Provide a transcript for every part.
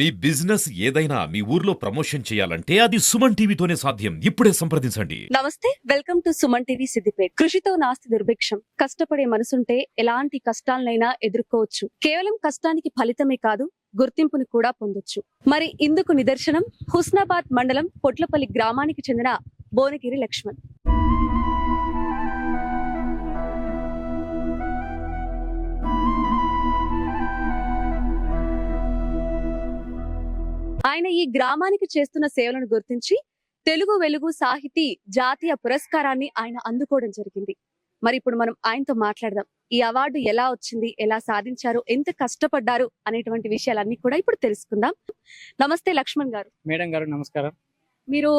మీ business ఏదైనా మీ ఊర్లో promotion చేయాలంటే అది సుమన్ టీవీతోనే సాధ్యం. ఇప్పుడే సంప్రదించండి. నమస్తే welcome to Suman TV Siddipet. కృషితో నాస్తి దుర్భిక్షం. కష్టపడే మనసుంటే ఎలాంటి కష్టాలనైనా ఎదుర్కోవచ్చు. కేవలం కష్టానికి ఫలితమే కాదు గుర్తింపుని కూడా పొందొచ్చు. మరి ఇందుకు నిదర్శనం హుస్నాబాద్ మండలం పొట్లపల్లి గ్రామానికి చెందిన భువనగిరి లక్ష్మణ్. ఆయన ఈ గ్రామానికి చేస్తున్న సేవలను గుర్తించి తెలుగు వెలుగు సాహితీ జాతీయ పురస్కారాన్ని ఆయన అందుకోవడం జరిగింది. మరి ఇప్పుడు మనం ఆయనతో మాట్లాడదాం. ఈ అవార్డు ఎలా వచ్చింది? ఎలా సాధించారు? ఎంత కష్టపడ్డారు? అనేటువంటి విషయాలన్నీ కూడా ఇప్పుడు తెలుసుకుందాం. నమస్తే లక్ష్మణ్ గారు. మేడం గారు నమస్కారం. మీరు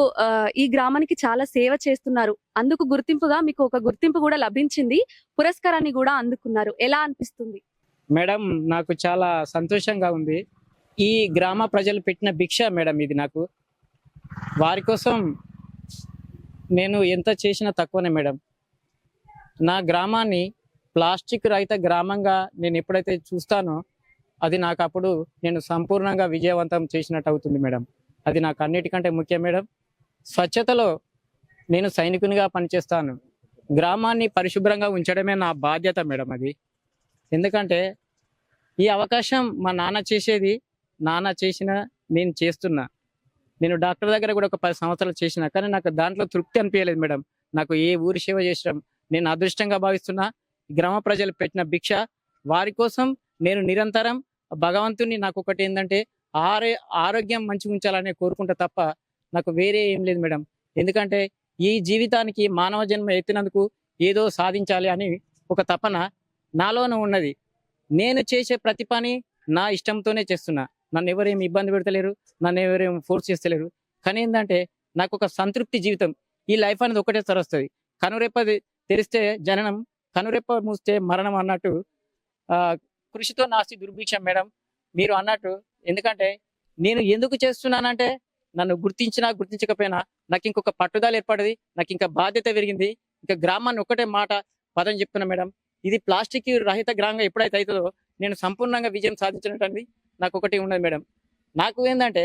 ఈ గ్రామానికి చాలా సేవ చేస్తున్నారు. అందుకు గుర్తింపుగా మీకు ఒక గుర్తింపు కూడా లభించింది. పురస్కారాన్ని కూడా అందుకున్నారు. ఎలా అనిపిస్తుంది? మేడం నాకు చాలా సంతోషంగా ఉంది. ఈ గ్రామ ప్రజలు పెట్టిన భిక్ష మేడం ఇది నాకు. వారి కోసం నేను ఎంత చేసినా తక్కువనే మేడం. నా గ్రామాన్ని ప్లాస్టిక్ రహిత గ్రామంగా నేను ఎప్పుడైతే చూస్తానో అది నాకు అప్పుడు నేను సంపూర్ణంగా విజయవంతం చేసినట్టు అవుతుంది మేడం. అది నాకు అన్నిటికంటే ముఖ్యం మేడం. స్వచ్ఛతలో నేను సైనికునిగా పనిచేస్తాను. గ్రామాన్ని పరిశుభ్రంగా ఉంచడమే నా బాధ్యత మేడం అది. ఎందుకంటే ఈ అవకాశం మా నాన్న చేసేది నాన్న చేసిన నేను చేస్తున్నా. నేను డాక్టర్ దగ్గర కూడా ఒక పది సంవత్సరాలు చేసిన కానీ నాకు దాంట్లో తృప్తి అనిపించలేదు మేడం. నాకు ఏ ఊరి సేవ చేసడం నేను అదృష్టంగా భావిస్తున్నా గ్రామ ప్రజలు పెట్టిన భిక్ష వారి కోసం నేను నిరంతరం భగవంతుని నాకు ఒకటి ఏంటంటే ఆరో ఆరోగ్యం మంచిగా ఉంచాలనే కోరుకుంటా తప్ప నాకు వేరే ఏం లేదు మేడం. ఎందుకంటే ఈ జీవితానికి మానవ జన్మ ఎత్తినందుకు ఏదో సాధించాలి అని ఒక తపన నాలోనూ ఉన్నది. నేను చేసే ప్రతి పని నా ఇష్టంతోనే చేస్తున్నా. నన్ను ఎవరేమి ఇబ్బంది పెడతలేరు నన్ను ఎవరేమి ఫోర్స్ చేస్తలేరు. కానీ ఏంటంటే నాకు ఒక సంతృప్తి జీవితం. ఈ లైఫ్ అనేది ఒకటే వస్తుంది. కనురెప్ప తెరిస్తే జననం కనురెప్ప మూస్తే మరణం అన్నట్టు కృషితో నాస్తి దుర్భిక్షం మేడం మీరు అన్నట్టు. ఎందుకంటే నేను ఎందుకు చేస్తున్నానంటే నన్ను గుర్తించినా గుర్తించకపోయినా నాకు ఇంకొక పట్టుదల ఏర్పడింది నాకు ఇంకా బాధ్యత పెరిగింది. ఇంకా గ్రామాన్ని ఒకటే మాట పదం చెప్తున్నా మేడం. ఇది ప్లాస్టిక్ రహిత గ్రామంగా ఎప్పుడైతే అవుతుందో నేను సంపూర్ణంగా విజయం సాధించినట్టు నాకు ఒకటి ఉండదు మేడం. నాకు ఏంటంటే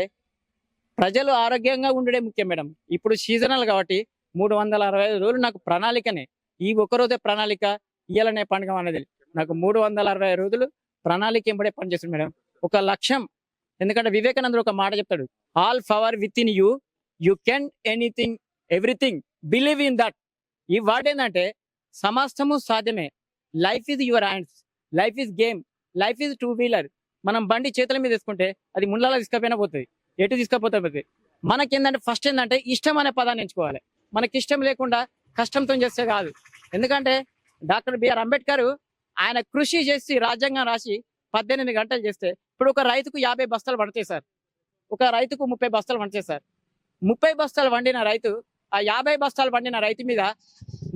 ప్రజలు ఆరోగ్యంగా ఉండడే ముఖ్యం మేడం. ఇప్పుడు సీజనల్ కాబట్టి మూడు వందల అరవై ఐదు రోజులు నాకు ప్రణాళికనే. ఈ ఒక్క రోజే ప్రణాళిక ఇయ్యాలనే పండుగ అనేది. నాకు మూడు వందల అరవై ఐదు రోజులు ప్రణాళిక ఎంబడే పనిచేస్తుంది మేడం. ఒక లక్ష్యం. ఎందుకంటే వివేకానందుడు ఒక మాట చెప్తాడు. All power within you you can anything everything believe in that ఈ వర్డ్ ఏంటంటే సమస్తము సాధ్యమే. Life is your hands life is game life is two wheeler మనం బండి చేతుల మీద తీసుకుంటే అది ముళ్ళలా తీసుకపోయినా పోతుంది. ఎటు తీసుకపోతే పోతుంది. ఏంటంటే ఫస్ట్ ఏంటంటే ఇష్టం అనే పదాన్ని ఎంచుకోవాలి. మనకి ఇష్టం లేకుండా కష్టంతో చేస్తే కాదు. ఎందుకంటే డాక్టర్ బిఆర్ అంబేద్కర్ ఆయన కృషి చేసి రాజ్యాంగం రాసి పద్దెనిమిది గంటలు చేస్తే ఇప్పుడు ఒక రైతుకు యాభై బస్తాలు పడతాయి సార్. ఒక రైతుకు ముప్పై బస్తాలు పడతాయి సార్. ముప్పై బస్తాలు వండిన రైతు ఆ యాభై బస్తాలు వండిన రైతు మీద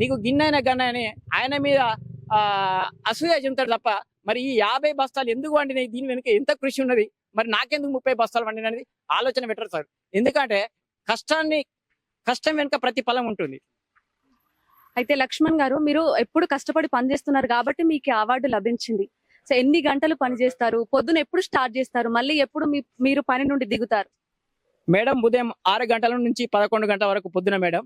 నీకు గిన్నెన గన్న అని ఆయన మీద ఆ అసూయ చెందుతాడు తప్ప మరి ఈ యాభై బస్తాలు ఎందుకు వండినాయి? దీని వెనుక ఎంత కృషి ఉన్నది? మరి నాకెందుకు ముప్పై బస్తాలు వండినది? ఆలోచన పెట్టరు సార్. ఎందుకంటే కష్టాన్ని కష్టం వెనుక ప్రతిఫలం ఉంటుంది. అయితే లక్ష్మణ్ గారు మీరు ఎప్పుడు కష్టపడి పనిచేస్తున్నారు కాబట్టి మీకు అవార్డు లభించింది. సో ఎన్ని గంటలు పని చేస్తారు? పొద్దున ఎప్పుడు స్టార్ట్ చేస్తారు? మళ్ళీ ఎప్పుడు మీరు పని నుండి దిగుతారు? మేడం ఉదయం ఆరు గంటల నుంచి పదకొండు గంటల వరకు పొద్దున మేడం.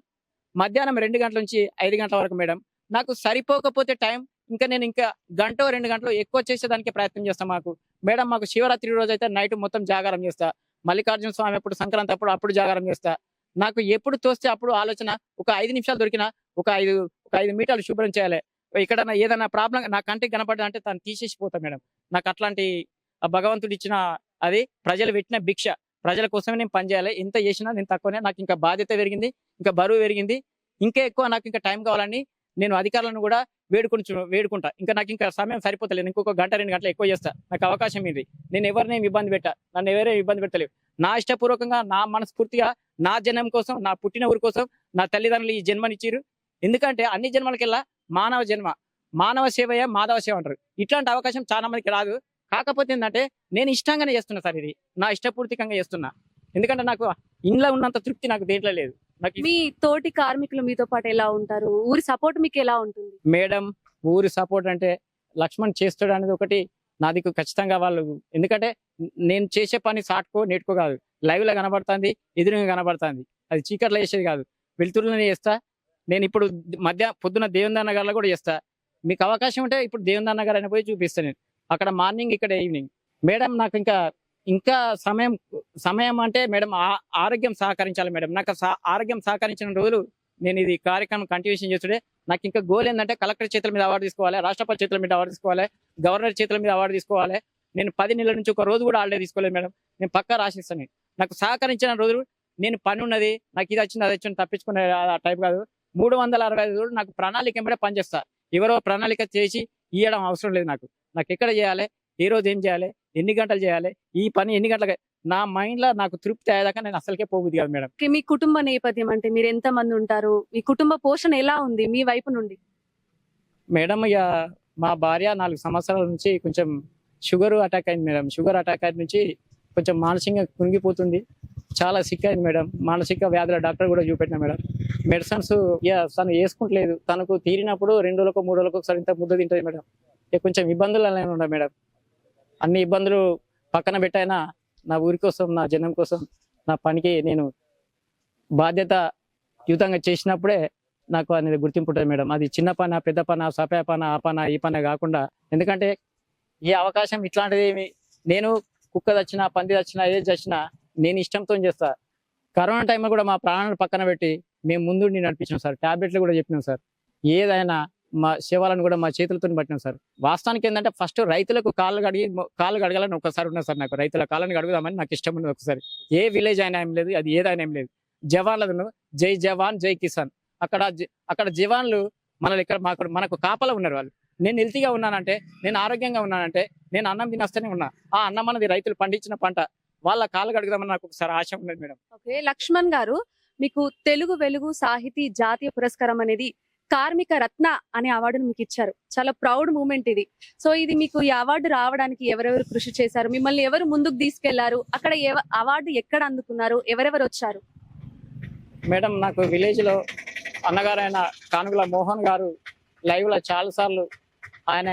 మధ్యాహ్నం రెండు గంటల నుంచి ఐదు గంటల వరకు మేడం. నాకు సరిపోకపోతే టైం ఇంకా నేను ఇంకా గంట రెండు గంటలు ఎక్కువ చేసేదానికి ప్రయత్నం చేస్తాను మాకు. మేడం మాకు శివరాత్రి రోజు అయితే నైట్ మొత్తం జాగారం చేస్తా. మల్లికార్జున స్వామి అప్పుడు సంక్రాంతి అప్పుడు అప్పుడు జాగారం చేస్తా. నాకు ఎప్పుడు తోస్తే అప్పుడు ఆలోచన ఒక ఐదు నిమిషాలు దొరికినా ఒక ఐదు ఒక ఐదు మీటర్లు శుభ్రం చేయాలి. ఇక్కడ ఏదైనా ప్రాబ్లం నా కంటికి కనపడదా అంటే తను తీసేసి పోతా మేడం. నాకు అట్లాంటి భగవంతుడు ఇచ్చిన అది ప్రజలు పెట్టిన భిక్ష. ప్రజల కోసమే నేను పనిచేయాలి ఎంత చేసినా నేను తక్కువనే. నాకు ఇంకా బాధ్యత పెరిగింది ఇంకా బరువు పెరిగింది. ఇంకా ఎక్కువ నాకు ఇంకా టైం కావాలని నేను అధికారులను కూడా వేడుకొని వేడుకుంటా. ఇంకా నాకు ఇంకా సమయం సరిపోతలేదు. ఇంకొక గంట రెండు గంటలు ఎక్కువ చేస్తా. నాకు అవకాశం ఇది నేను ఎవరిని ఇబ్బంది పెట్టా. నన్ను ఎవరే ఇబ్బంది పెట్టలేవు. నా ఇష్టపూర్వకంగా నా మనస్ఫూర్తిగా నా జన్మం కోసం నా పుట్టిన ఊరి కోసం నా తల్లిదండ్రులు ఈ జన్మనిచ్చారు ఎందుకంటే అన్ని జన్మలకెల్లా మానవ జన్మ. మానవ సేవయే మాధవ సేవ అంటారు. ఇట్లాంటి అవకాశం చాలా మందికి రాదు. కాకపోతే ఏంటంటే నేను ఇష్టంగానే చేస్తున్నా సార్ ఇది. నా ఇష్టపూర్తికంగా చేస్తున్నా. ఎందుకంటే నాకు ఇంట్లో ఉన్నంత తృప్తి నాకు దేంట్లో లేదు. మీ తోటి కార్మికులు మీతో పాటు ఎలా ఉంటారు? ఊరి సపోర్ట్ మీకు ఎలా ఉంటుంది? మేడం ఊరి సపోర్ట్ అంటే లక్ష్మణ్ చేస్తాడు అనేది ఒకటి నాది ఖచ్చితంగా వాళ్ళు ఎందుకంటే నేను చేసే పని సాటుకో నెట్టుకో కాదు. లైవ్లో కనబడుతుంది ఎదురుగా కనబడుతుంది. అది చీకట్లో చేసేది కాదు. వెలుతురులోనే చేస్తా. నేను ఇప్పుడు మధ్య పొద్దున దేవందాన్న నగర్లో కూడా చేస్తా. మీకు అవకాశం ఉంటే ఇప్పుడు దేవందాన్న నగర్ అని పోయి చూపిస్తాను నేను. అక్కడ మార్నింగ్ ఇక్కడ ఈవినింగ్. మేడం నాకు ఇంకా ఇంకా సమయం సమయం అంటే మేడం ఆ- ఆరోగ్యం సహకరించాలి మేడం. నాకు సహ- ఆరోగ్యం సహకరించిన రోజులు నేను ఇది కార్యక్రమం కంటిన్యూషన్ చేస్తుండే నాకు ఇంకా గోల్ ఏంటంటే కలెక్టర్ చేతుల మీద అవార్డు తీసుకోవాలి రాష్ట్రపతి చేతుల మీద అవార్డు తీసుకోవాలి గవర్నర్ చేతుల మీద అవార్డు తీసుకోవాలి. నేను పది నెలల నుంచి ఒక రోజు కూడా ఆల్రెడీ తీసుకోలేదు మేడం. నేను పక్కా రాసిస్తాను. నాకు సహకరించిన రోజులు నేను పని ఉన్నది నాకు ఇది వచ్చింది అది వచ్చింది తప్పించుకునే ఆ టైప్ కాదు. మూడు వందల అరవై ఐదు రోజులు నాకు ప్రణాళిక ఎంబడే పనిచేస్తా. ఎవరో ప్రణాళిక చేసి ఇవ్వడం అవసరం లేదు నాకు. నాకు ఎక్కడ చేయాలి? ఏ రోజు ఏం చేయాలి? ఎన్ని గంటలు చేయాలి? ఈ పని ఎన్ని గంటలకు? నా మైండ్లో నాకు తృప్తి అయ్యేదాకా నేను అసలుకే పోబుద్ది కాదు మేడం. మీ కుటుంబ నేపథ్యం అంటే మీరు ఎంత మంది ఉంటారు? మీ కుటుంబ పోషణ ఎలా ఉంది? మీ వైపు నుండి. మేడం ఇక మా భార్య నాలుగు సంవత్సరాల నుంచి కొంచెం షుగర్ అటాక్ అయింది మేడం. షుగర్ అటాక్ అయిన నుంచి కొంచెం మానసికంగా కుంగిపోతుంది. చాలా సిక్ అయింది మేడం. మానసిక వ్యాధుల డాక్టర్ కూడా చూపెట్టిన మేడం. మెడిసిన్స్ ఇక తను వేసుకుంటలేదు. తనకు తీరినప్పుడు రెండు రోజులకు మూడు రోజులకు ఒకసారి ఇంత ముద్ద తింటుంది మేడం. ఇక కొంచెం ఇబ్బందులు అనేవి ఉన్నాయి మేడం. అన్ని ఇబ్బందులు పక్కన పెట్టైనా నా ఊరి కోసం నా జనం కోసం నా పనికి నేను బాధ్యత యుతంగా చేసినప్పుడే నాకు అనేది గుర్తింపు ఉంటుంది మేడం. అది చిన్న పన పెద్ద పన సపే పన ఆ పన ఈ పన కాకుండా ఎందుకంటే ఈ అవకాశం ఇట్లాంటిది ఏమి నేను కుక్క తెచ్చినా పంది తెచ్చినా ఏది తెచ్చినా నేను ఇష్టంతో చేస్తా. కరోనా టైంలో కూడా మా ప్రాణాలు పక్కన పెట్టి మేము ముందు నడిపించాం సార్. టాబ్లెట్లు కూడా చెప్పినాం సార్. ఏదైనా మా సేవలను కూడా మా చేతులతో పట్టినాం సార్. వాస్తవానికి ఏంటంటే ఫస్ట్ రైతులకు కాళ్ళు కడిగి కాళ్ళు కడగాలని ఒకసారి ఉన్నా సార్ నాకు. రైతుల కాళ్ళని కడుగుదామని నాకు ఇష్టం ఉన్నది ఒకసారి. ఏ విలేజ్ అయినా ఏం లేదు అది ఏదైనా ఏం లేదు. జవాన్లను జై జవాన్ జై కిసాన్. అక్కడ అక్కడ జవాన్లు మనల్ని ఇక్కడ మాకు మనకు కాపలా ఉన్నారు వాళ్ళు. నేను హెల్తీగా ఉన్నానంటే నేను ఆరోగ్యంగా ఉన్నానంటే నేను అన్నం తినస్తూనే ఉన్నా. ఆ అన్నం అనేది రైతులు పండించిన పంట. వాళ్ళ కాళ్ళు కడుగుదామని నాకు ఒకసారి ఆశ ఉన్నది మేడం. ఓకే లక్ష్మణ్ గారు మీకు తెలుగు వెలుగు సాహితీ జాతీయ పురస్కారం అనేది కార్మిక రత్న అనే అవార్డును మీకు ఇచ్చారు. చాలా ప్రౌడ్ మూమెంట్ ఇది. సో ఇది మీకు ఈ అవార్డు రావడానికి ఎవరెవరు కృషి చేశారు? మిమ్మల్ని ఎవరు ముందుకు తీసుకెళ్ళారు? అక్కడ అవార్డు ఎక్కడ అందుకున్నారు? ఎవరెవరు వచ్చారు? మేడం నాకు విలేజ్లో అన్నగారైన కానుగుల మోహన్ గారు లైవ్లో చాలా సార్లు ఆయన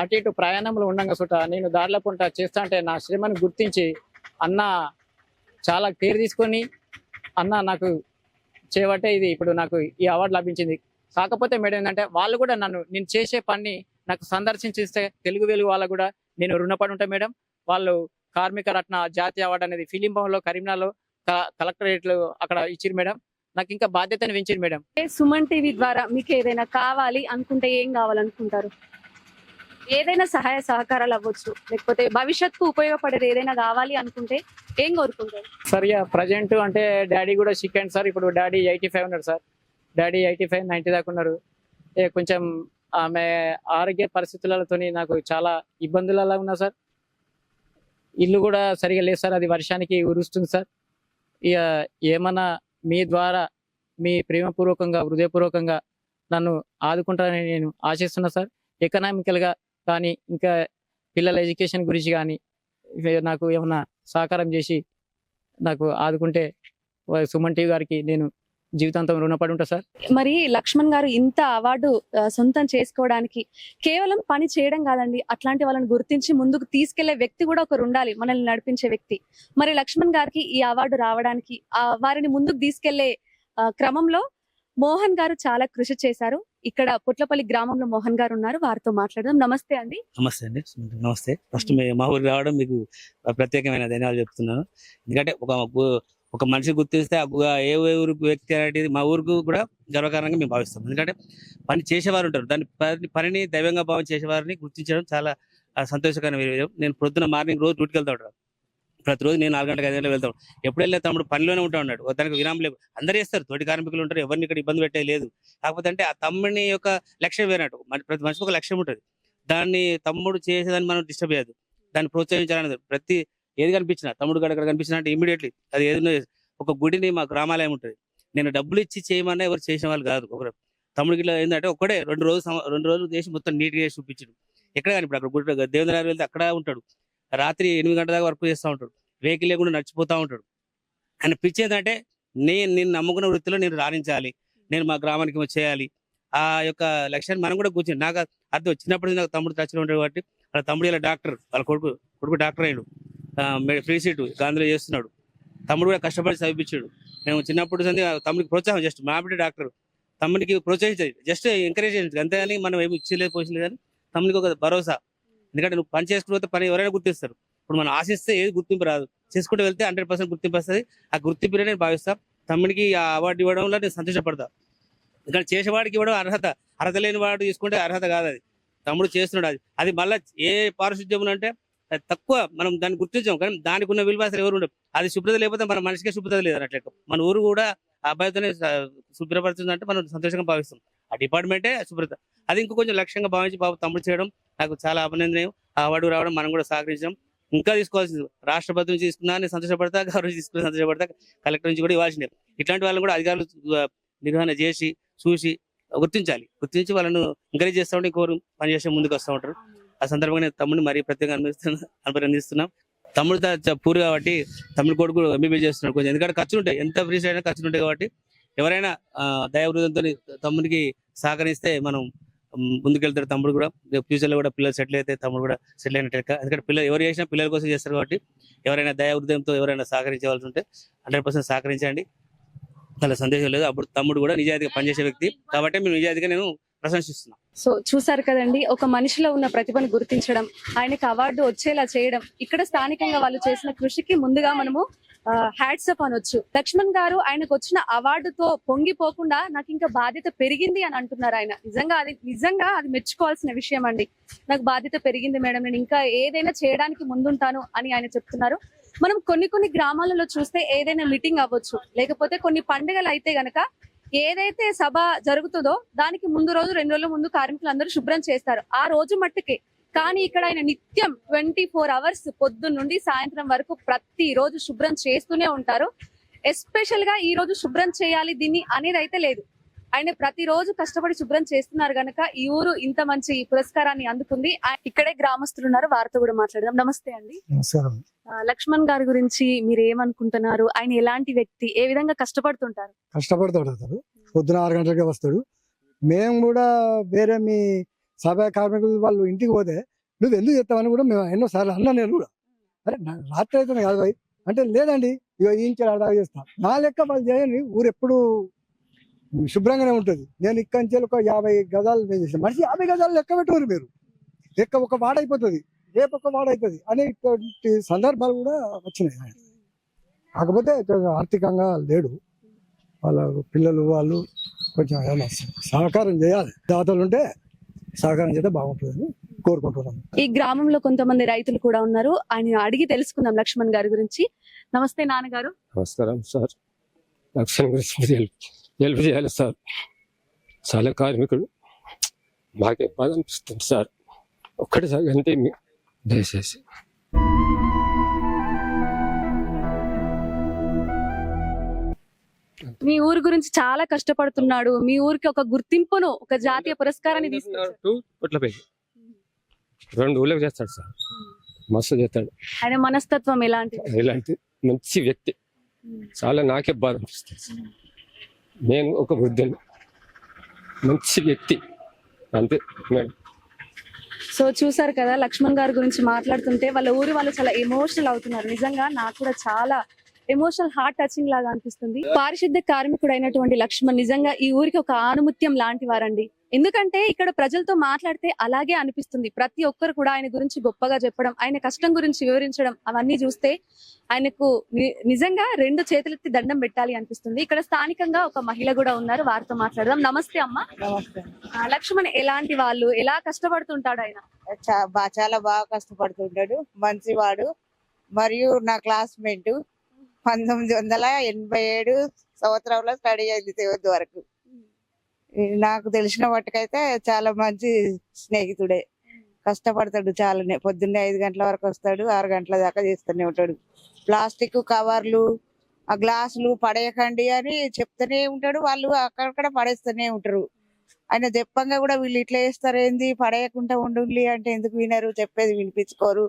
అటు ఇటు ప్రయాణంలో ఉండగా సుట నేను దారిలో పుంట చేస్తా అంటే నా శ్రమను గుర్తించి అన్న చాలా కేర్ తీసుకొని అన్న నాకు చేయబట్టే ఇది. ఇప్పుడు నాకు ఈ అవార్డు లభించింది. కాకపోతే మేడం ఏంటంటే వాళ్ళు కూడా నన్ను నేను చేసే పని నాకు సందర్శించిస్తే తెలుగు వెలుగు వాళ్ళకు కూడా నేను రుణపడి ఉంటాను మేడం. వాళ్ళు కార్మిక రత్న జాతీయ అవార్డు అనేది ఫిలిం భవన్లో కరీంనగర్లో కలెక్టరేట్లు అక్కడ ఇచ్చిరు మేడం. నాకు ఇంకా బాధ్యతను పెంచారు మేడం. సుమన్ టీవీ ద్వారా మీకు ఏదైనా కావాలి అనుకుంటే ఏం కావాలనుకుంటారు? ఏదైనా సహాయ సహకారాలు అవ్వచ్చు. లేకపోతే భవిష్యత్తుకు ఉపయోగపడేది ఏదైనా కావాలి అనుకుంటే ఏం కోరుకుంటారు? సార్ ఇక ప్రజెంట్ అంటే డాడీ కూడా సిక్ సార్. ఇప్పుడు డాడీ ఎయిటీ ఫైవ్ ఉన్నారు sir. Daddy eighty five ninety దాకా ఉన్నారు. కొంచెం ఆమె ఆరోగ్య పరిస్థితులతో నాకు చాలా ఇబ్బందులలో ఉన్నా సార్. ఇల్లు కూడా సరిగా లేదు సార్. అది వర్షానికి ఉరుస్తుంది సార్. ఇక ఏమన్నా మీ ద్వారా మీ ప్రేమపూర్వకంగా హృదయపూర్వకంగా నన్ను ఆదుకుంటారని నేను ఆశిస్తున్నా సార్. ఎకనామికల్గా కానీ ఇంకా పిల్లల ఎడ్యుకేషన్ గురించి కానీ నాకు ఏమన్నా సహకారం చేసి నాకు ఆదుకుంటే సుమన్ టీవీ గారికి నేను జీవితాంతం రుణపడి ఉంటా సార్? మరి లక్ష్మణ్ గారు ఇంత అవార్డు సొంతం చేసుకోవడానికి కేవలం పని చేయడం కాదండి. అట్లాంటి వాళ్ళని గుర్తించి ముందుకు తీసుకెళ్ళే వ్యక్తి కూడా ఒకరు ఉండాలి మనల్ని నడిపించే వ్యక్తి. మరి లక్ష్మణ్ గారికి ఈ అవార్డు రావడానికి ఆ వారిని ముందుకు తీసుకెళ్ళే క్రమంలో మోహన్ గారు చాలా కృషి చేశారు. ఇక్కడ పుట్లపల్లి గ్రామంలో మోహన్ గారు ఉన్నారు వారితో మాట్లాడదాం. నమస్తే అండి. నమస్తే అండి. నమస్తే. ఫస్ట్ మీ మా ఊరికి రావడం మీకు ప్రత్యేకమైన ధన్యవాదాలు చెప్తున్నాను. ఎందుకంటే ఒక ఒక మనిషి గుర్తిస్తే ఏ ఊరు వ్యక్తి అనేది మా ఊరికి కూడా గర్వకారణంగా మేము భావిస్తాం. ఎందుకంటే పని చేసేవారు ఉంటారు. దాని పని- పనిని దైవంగా భావం చేసేవారిని గుర్తించడం చాలా సంతోషకరమైన విషయం. నేను పొద్దున్న మార్నింగ్ రోజు డ్యూటీకి వెళ్తా ఉంటాను. ప్రతిరోజు నేను నాలుగు గంటలకు ఐదు గంటలకు వెళ్తాను ఎప్పుడు వెళ్ళే తమ్ముడు పనిలోనే ఉంటా ఉన్నాడు. దానికి విరామం లేదు అందరూ చేస్తారు. తోటి కార్మికులు ఉంటారు. ఎవరిని ఇక్కడ ఇబ్బంది పెట్టే లేదు. కాకపోతే అంటే ఆ తమ్ముడిని యొక్క లక్ష్యం వేరట్టు మన- ప్రతి మనిషికి ఒక లక్ష్యం ఉంటుంది. దాన్ని తమ్ముడు చేసేదాన్ని మనం డిస్టర్బ్ చేయదు. దాన్ని ప్రోత్సహించాలనేది ప్రతి ఏది కనిపించినా తమ్ముడు గడ కనిపించినా అంటే ఇమీడియట్లీ అది ఏదైనా ఒక గుడిని మా గ్రామాలయం ఉంటుంది. నేను డబ్బులు ఇచ్చి చేయమన్నా ఎవరు చేసిన వాళ్ళు కాదు. ఒకరు తమ్ముడికి ఇట్లా ఏంటంటే ఒక్కడే రెండు రోజులు రెండు రోజులు చేసి మొత్తం నీట్గా చేసి చూపించడు. ఎక్కడ కానీ ఇప్పుడు అక్కడ గుడి దేవేంద్ర వెళ్తే అక్కడ ఉంటాడు. రాత్రి ఎనిమిది గంటల దాకా వర్క్ చేస్తూ ఉంటాడు. వెహికల్ లేకుండా నడిచిపోతూ ఉంటాడు. ఆయన పిచ్చి ఏంటంటే నేను నేను నమ్ముకున్న వృత్తిలో నేను రాణించాలి. నేను మా గ్రామానికి చేయాలి. ఆ యొక్క లక్ష్యాన్ని మనం కూడా కూర్చొని నాకు అర్థం చిన్నప్పటి నుంచి నాకు తమ్ముడు టచ్లో ఉంటాడు కాబట్టి వాళ్ళ తమ్ముడు ఇలా డాక్టర్ వాళ్ళ కొడుకు కొడుకు డాక్టర్ అయ్యాడు. ఫ్రీ సీటు గాంధీలో చేస్తున్నాడు. తమ్ముడు కూడా కష్టపడి చదివించాడు మేము చిన్నప్పుడు సంది తమ్ముడికి ప్రోత్సాహం జస్ట్ మా బిడ్డ డాక్టర్. తమ్ముడికి ప్రోత్సహించేది జస్ట్ ఎంకరేజ్ చేయండి. అంతేగాని మనం ఏమి ఇచ్చలేదు పోషలేదు కానీ తమ్ముడికి ఒక భరోసా. ఎందుకంటే నువ్వు పని చేసుకుంటే పని ఎవరైనా గుర్తిస్తారు. ఇప్పుడు మనం ఆశిస్తే ఏది గుర్తింపు రాదు. చేసుకుంటూ వెళ్తే హండ్రెడ్ పర్సెంట్ గుర్తింపు వస్తుంది. ఆ గుర్తింపు నేను భావిస్తాను తమ్ముడికి ఆ అవార్డు ఇవ్వడంలో నేను సంతోషపడతా. ఎందుకంటే చేసేవాడికి ఇవ్వడం అర్హత. అర్హత లేని వాడు తీసుకుంటే అర్హత కాదు అది. తమ్ముడు చేస్తున్నాడు అది. అది మళ్ళీ ఏ పారిశుద్ధ్యం అంటే తక్కువ. మనం దాన్ని గుర్తించాం. కానీ దానికి ఉన్న విలువ అసలు ఎవరు ఉండదు అది శుభ్రత లేకపోతే మన మనిషికే శుభ్రత లేదు అట్లా మన ఊరు కూడా ఆ అబ్బాయితోనే స- శుభ్రపరుతుందంటే మనం సంతోషంగా భావిస్తాం. ఆ డిపార్ట్మెంటే శుభ్రత. అది ఇంకో కొంచెం లక్ష్యంగా భావించి బాబు తమ్ముడు చేయడం నాకు చాలా అభినందనీయం. ఆ అవార్డు రావడం మనం కూడా సహకరించాం ఇంకా తీసుకోవాల్సింది. రాష్ట్రపతి నుంచి తీసుకున్నా సంతోషపడతా గౌరవం తీసుకుని సంతోషపడతా కలెక్టర్ నుంచి కూడా ఇవ్వాల్సిందే. ఇట్లాంటి వాళ్ళని కూడా అధికారులు నిర్వహణ చేసి చూసి గుర్తించాలి. గుర్తించి వాళ్ళను ఎంకరేజ్ చేస్తూ ఉంటే ఇంకోరు పనిచేసే ముందుకు వస్తూ ఉంటారు. ఆ సందర్భంగా నేను తమ్ముడిని మరీ ప్రత్యేకంగా అనిపిస్తున్నా అభినందిస్తున్నాం. తమ్ముడు చ- పూర్ కాబట్టి తమ్ముడు కొడుకు ఎంబీబీ చేస్తున్నాడు కొంచెం. ఎందుకంటే ఖర్చులు ఉంటాయి. ఎంత ఫ్రీ అయినా ఖర్చులు ఉంటాయి కాబట్టి ఎవరైనా ఆ, దయావృతంతో తమ్ముడికి సహకరిస్తే మనం మ్, ముందుకెళ్తాడు తమ్ముడు కూడా. ఫ్యూచర్లో కూడా పిల్లలు సెటిల్ అయితే తమ్ముడు కూడా సెటిల్ అయినట్టు. లెక్క. ఎందుకంటే పిల్లలు ఎవరు చేసినా పిల్లల కోసం చేస్తారు కాబట్టి ఎవరైనా దయావృతంతో ఎవరైనా సహకరించవలసి ఉంటే హండ్రెడ్ పర్సెంట్ సహకరించండి. అలా సందేశం లేదు. అప్పుడు తమ్ముడు కూడా నిజాయితీగా పనిచేసే వ్యక్తి. కాబట్టి మేము నిజాయితీగా నేను ప్రశంసిస్తున్నాను సో చూసారు కదండి ఒక మనిషిలో ఉన్న ప్రతిభను గుర్తించడం ఆయనకి అవార్డు వచ్చేలా చేయడం ఇక్కడ స్థానికంగా వాళ్ళు చేసిన కృషికి ముందుగా మనము హ్యాట్స్ అనొచ్చు. లక్ష్మణ్ గారు ఆయనకు వచ్చిన అవార్డుతో పొంగిపోకుండా నాకు ఇంకా బాధ్యత పెరిగింది అని అంటున్నారు ఆయన. నిజంగా అది నిజంగా అది మెచ్చుకోవాల్సిన విషయం అండి. నాకు బాధ్యత పెరిగింది మేడం నేను ఇంకా ఏదైనా చేయడానికి ముందుంటాను అని ఆయన చెప్తున్నారు. మనం కొన్ని కొన్ని గ్రామాలలో చూస్తే ఏదైనా మీటింగ్ అవ్వచ్చు లేకపోతే కొన్ని పండుగలు అయితే గనక ఏదైతే సభ జరుగుతుందో దానికి ముందు రోజు రెండు రోజుల ముందు కార్మికులు అందరూ శుభ్రం చేస్తారు. ఆ రోజు మట్టుకి. కానీ ఇక్కడ ఆయన నిత్యం ట్వంటీ ఫోర్ అవర్స్ పొద్దున్న నుండి సాయంత్రం వరకు ప్రతి రోజు శుభ్రం చేస్తూనే ఉంటారు. ఎస్పెషల్గా ఈ రోజు శుభ్రం చేయాలి దీన్ని అనేది అయితే లేదు. ఆయన ప్రతిరోజు కష్టపడి శుభ్రం చేస్తున్నారు గనక ఈ ఊరు ఇంత మంచి పురస్కారాన్ని అందుకుంది. ఇక్కడే గ్రామస్తులు ఉన్నారు వారితో కూడా మాట్లాడదాం. నమస్తే అండి. లక్ష్మణ్ గారి గురించి మీరు ఏమనుకుంటున్నారు? ఆయన ఎలాంటి వ్యక్తి ఏ విధంగా కష్టపడుతుంటారు? కష్టపడతాడు అతను. పొద్దున ఆరు గంటలకే వస్తాడు. మేము కూడా వేరే మీ సభ కార్మికులు వాళ్ళు ఇంటికి పోతే నువ్వు ఎందుకు చెప్తావని కూడా మేము ఎన్నో సార్లు అన్నా నేను కూడా. అరే రాత్రి అయితే కాదు అంటే లేదండి ఇక ఈ ఇంటి అడగా చేస్తాం. నా లెక్క వాళ్ళు చేయని ఊరు ఎప్పుడు శుభ్రంగానే ఉంటుంది. నేను ఇక్కడి నుంచి ఒక యాభై గజాలు చేసాను. మనిషి యాభై గజాలు లెక్క పెట్టుకోరు మీరు. లెక్క ఒక వాడ అయిపోతుంది రేపు ఒక వాడ అవుతుంది అనేటువంటి సందర్భాలు కూడా వచ్చినాయి. ఆయన. కాకపోతే ఆర్థికంగా లేడు. వాళ్ళ పిల్లలు వాళ్ళు కొంచెం ఏమన్నా సహకారం చేయాలి. దాతలు ఉంటే సహకారం చేస్తే బాగుంటుందని కోరుకుంటున్నాం. ఈ గ్రామంలో కొంతమంది రైతులు కూడా ఉన్నారు. ఆయన అడిగి తెలుసుకుందాం లక్ష్మణ్ గారి గురించి. నమస్తే నాన్నగారు. నమస్కారం సార్. లక్ష్యం గురించి హెల్ప్ చేయాలి సార్. చాలా కార్మికుడు. మాకే బాధ అనిపిస్తుంది సార్. ఒక్కటిసారి అంతే మీ దయచేసి. మీ ఊరు గురించి చాలా కష్టపడుతున్నాడు. మీ ఊరికి ఒక గుర్తింపును ఒక జాతీయ పురస్కారాన్ని పేరు రెండు ఊళ్ళకి చేస్తాడు సార్. మస్తు చేస్తాడు. ఆయన మనస్తత్వం ఎలాంటిది? ఇలాంటి మంచి వ్యక్తి. చాలా నాకే బాధ అనిపిస్తుంది. నేను ఒక వృద్ధుని మంచి వ్యక్తి. అంతే. మేడం. సో చూసారు కదా లక్ష్మణ్ గారి గురించి మాట్లాడుతుంటే వాళ్ళ ఊరు వాళ్ళు చాలా ఎమోషనల్ అవుతున్నారు. నిజంగా నాకు కూడా చాలా ఎమోషనల్ హార్ట్ టచింగ్ లాగా అనిపిస్తుంది. పారిశుద్ధ్య కార్మికుడు అయినటువంటి లక్ష్మణ్ నిజంగా ఈ ఊరికి ఒక ఆనుముత్యం లాంటి వారండి. ఎందుకంటే ఇక్కడ ప్రజలతో మాట్లాడితే అలాగే అనిపిస్తుంది. ప్రతి ఒక్కరు కూడా ఆయన గురించి గొప్పగా చెప్పడం ఆయన కష్టం గురించి వివరించడం అవన్నీ చూస్తే ఆయనకు నిజంగా రెండు చేతులెత్తి దండం పెట్టాలి అనిపిస్తుంది. ఇక్కడ స్థానికంగా ఒక మహిళ కూడా ఉన్నారు. వారితో మాట్లాడదాం. నమస్తే అమ్మ. నమస్తే. ఆ, లక్ష్మణ్ ఎలాంటి వాళ్ళు? ఎలా కష్టపడుతుంటాడు ఆయన? చాలా బాగా కష్టపడుతుంటాడు. మంచివాడు. మరియు నా క్లాస్మేట్. పంతొమ్మిది వందల ఎనభై ఏడు సంవత్సరంలో స్టడీ అయింది సెవెంత్ వరకు. నాకు తెలిసిన మట్టుకైతే చాలా మంచి స్నేహితుడే. కష్టపడతాడు చాలానే. పొద్దున్నే ఐదు గంటల వరకు వస్తాడు ఆరు గంటల దాకా చేస్తూనే ఉంటాడు. ప్లాస్టిక్ కవర్లు ఆ గ్లాసులు పడేయకండి అని చెప్తూనే ఉంటాడు. వాళ్ళు అక్కడక్కడ పడేస్తూనే ఉంటారు. ఆయన చెప్పంగా కూడా వీళ్ళు ఇట్లా చేస్తారు ఏంది? పడేయకుండా ఉండుండి అంటే ఎందుకు వినరు? చెప్పేది వినిపించుకోరు.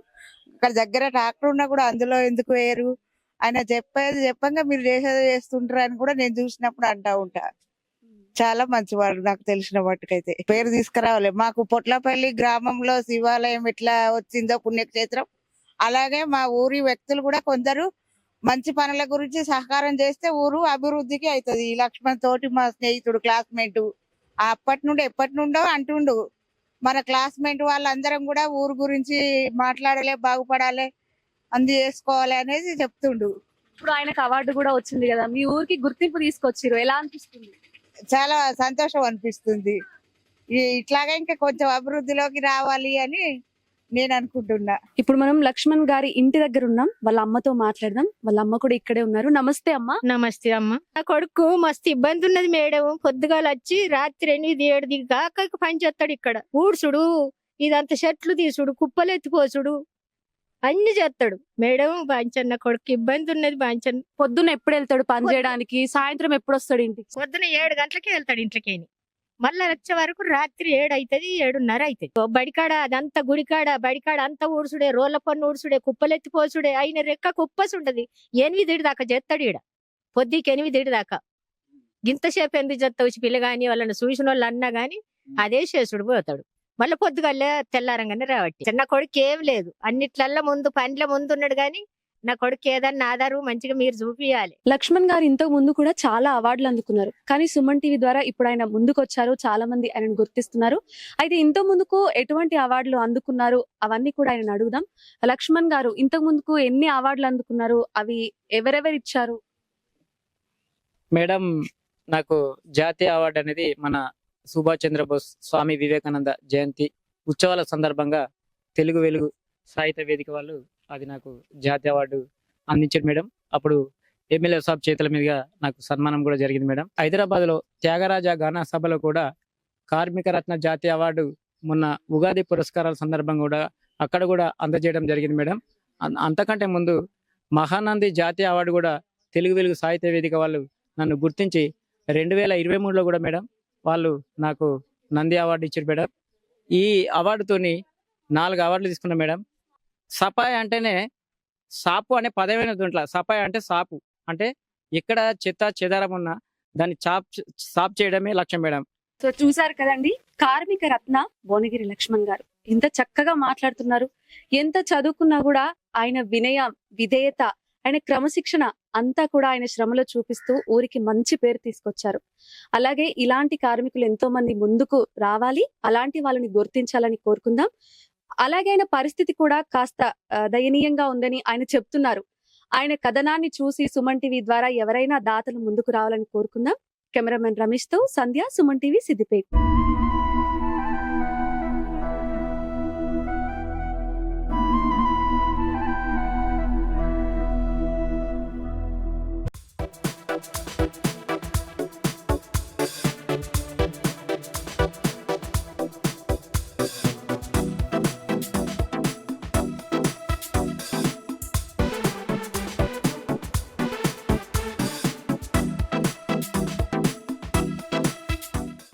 ఇక్కడ దగ్గర ట్రాక్టర్ ఉన్నా కూడా అందులో ఎందుకు వేయరు? ఆయన చెప్పేది చెప్పంగా మీరు చేసేది చేస్తుంటారు అని కూడా నేను చూసినప్పుడు అంటా ఉంటా. చాలా మంచివాడు నాకు తెలిసిన మట్టుకైతే పేరు తీసుకురావాలి. మాకు పొట్లపల్లి గ్రామంలో శివాలయం ఎట్లా వచ్చిందో పుణ్యక్షేత్రం. అలాగే మా ఊరి వ్యక్తులు కూడా కొందరు మంచి పనుల గురించి సహకారం చేస్తే ఊరు అభివృద్ధికి అవుతుంది ఈ లక్ష్మణ్ తోటి మా స్నేహితుడు క్లాస్మేట్. అప్పటి నుండి ఎప్పటి నుండో అంటుండు. మన క్లాస్మేట్ వాళ్ళందరం కూడా ఊరు గురించి మాట్లాడలే బాగుపడాలి. అంది చేసుకోవాలి అనేది చెప్తుండు. ఇప్పుడు ఆయనకు అవార్డు కూడా వచ్చింది కదా మీ ఊరికి గుర్తింపు తీసుకొచ్చిరు ఎలా అనిపిస్తుంది? చాలా సంతోషం అనిపిస్తుంది. ఈ- ఇట్లాగే ఇంకా కొంచెం అభివృద్ధిలోకి రావాలి అని నేను అనుకుంటున్నా. ఇప్పుడు మనం లక్ష్మణ్ గారి ఇంటి దగ్గర ఉన్నాం వాళ్ళ అమ్మతో మాట్లాడదాం. వాళ్ళ అమ్మ కూడా ఇక్కడే ఉన్నారు. నమస్తే అమ్మ. నమస్తే అమ్మ. నా కొడుకు మస్తు ఇబ్బంది ఉన్నది మేడం. పొద్దుగాల వచ్చి రాత్రి ఎనిమిది ఏడు దాకా పని చేస్తాడు ఇక్కడ. ఊడ్చుడు ఇదంతా చెట్లు తీసుడు కుప్పలు ఎత్తిపోసుడు అన్ని చేస్తాడు. మేడం బాంచన్న కొడుకు ఇబ్బంది ఉన్నది బాంచన్ పొద్దున్న ఎప్పుడు వెళ్తాడు పని చేయడానికి? సాయంత్రం ఎప్పుడు వస్తాడు ఇంటికి? పొద్దున ఏడు గంటలకే వెళ్తాడు ఇంట్లోకి మళ్ళా వచ్చే వరకు రాత్రి ఏడు అవుతుంది ఏడున్నర అవుతుంది బడికాడ అదంతా గుడికాడ బడికాడ అంతా ఊడ్చుడే రోళ్ళ పన్ను ఊడ్చుడే కుప్పలెత్తి పోసుడే ఆయన రెక్క కుప్పస్ ఉంటది ఎనిమిది దాకా చేస్తాడు ఈడ. పొద్దుకి ఎనిమిది దాకా. గింతసేపు ఎందుకు చెత్త వచ్చి పిల్లగాని వాళ్ళని చూసిన వాళ్ళు అన్నా గాని అదే చేసుడు పోతాడు. మళ్ళీ పొద్దుగల్లే తెల్లారంగానే రావట్టి. చిన్న కొడుకు ఏం లేదు. అన్నిట్లల్లో ముందు పనిలో ముందు ఉన్నాడు గాని నా కొడుకు ఏదన్నా ఆధారు మంచిగా మీరు చూపియాలి లక్ష్మణ్ గారు ఇంతకు ముందు కూడా చాలా అవార్డులు అందుకున్నారు. కానీ సుమన్ టీవీ ద్వారా ఇప్పుడు ఆయన ముందుకు వచ్చారు చాలా మంది ఆయనను గుర్తిస్తున్నారు. అయితే ఇంత ముందుకు ఎటువంటి అవార్డులు అందుకున్నారు? అవన్నీ కూడా ఆయన అడుగుదాం. లక్ష్మణ్ గారు ఇంతకు ముందుకు ఎన్ని అవార్డులు అందుకున్నారు? అవి ఎవరెవరు ఇచ్చారు? మేడం నాకు జాతీయ అవార్డు అనేది మన సుభాష్ చంద్రబోస్ స్వామి వివేకానంద జయంతి ఉత్సవాల సందర్భంగా తెలుగు వెలుగు సాహిత్య వేదిక వాళ్ళు అది నాకు జాతీయ అవార్డు అందించారు మేడం. అప్పుడు ఎమ్మెల్యే సాబ్ చేతుల మీదుగా నాకు సన్మానం కూడా జరిగింది మేడం. హైదరాబాద్లో త్యాగరాజ గానా సభలో కూడా కార్మిక రత్న జాతీయ అవార్డు మొన్న ఉగాది పురస్కారాల సందర్భంగా కూడా అక్కడ కూడా అందజేయడం జరిగింది మేడం. అంతకంటే ముందు మహానంది జాతీయ అవార్డు కూడా తెలుగు వెలుగు సాహిత్య వేదిక వాళ్ళు నన్ను గుర్తించి రెండు వేల ఇరవై మూడులో కూడా మేడం వాళ్ళు నాకు నంది అవార్డు ఇచ్చారు మేడం. ఈ అవార్డుతోని నాలుగు అవార్డులు తీసుకున్నా మేడం. సపాయ్ అంటేనే సాపు అనే పదమైన దీంట్లో సపాయ్ అంటే సాపు. అంటే ఎక్కడ చెత్త చెదారం ఉన్నా దాన్ని చాప్ సాప్ చేయడమే లక్ష్యం మేడం. సో చూసారు కదండి కార్మిక రత్న భువనగిరి లక్ష్మణ్ గారు. ఇంత చక్కగా మాట్లాడుతున్నారు. ఎంత చదువుకున్నా కూడా ఆయన వినయం విధేయత ఆయన క్రమశిక్షణ అంతా కూడా ఆయన శ్రమలో చూపిస్తూ ఊరికి మంచి పేరు తీసుకొచ్చారు. అలాగే ఇలాంటి కార్మికులు ఎంతో మంది ముందుకు రావాలి అలాంటి వాళ్ళని గుర్తించాలని కోరుకుందాం. అలాగే ఆయన పరిస్థితి కూడా కాస్త దయనీయంగా ఉందని ఆయన చెప్తున్నారు. ఆయన కథనాన్ని చూసి సుమన్ టీవీ ద్వారా ఎవరైనా దాతలు ముందుకు రావాలని కోరుకుందాం. కెమెరామెన్ రమేష్తో సంధ్య సుమన్ టీవీ సిద్దిపేట.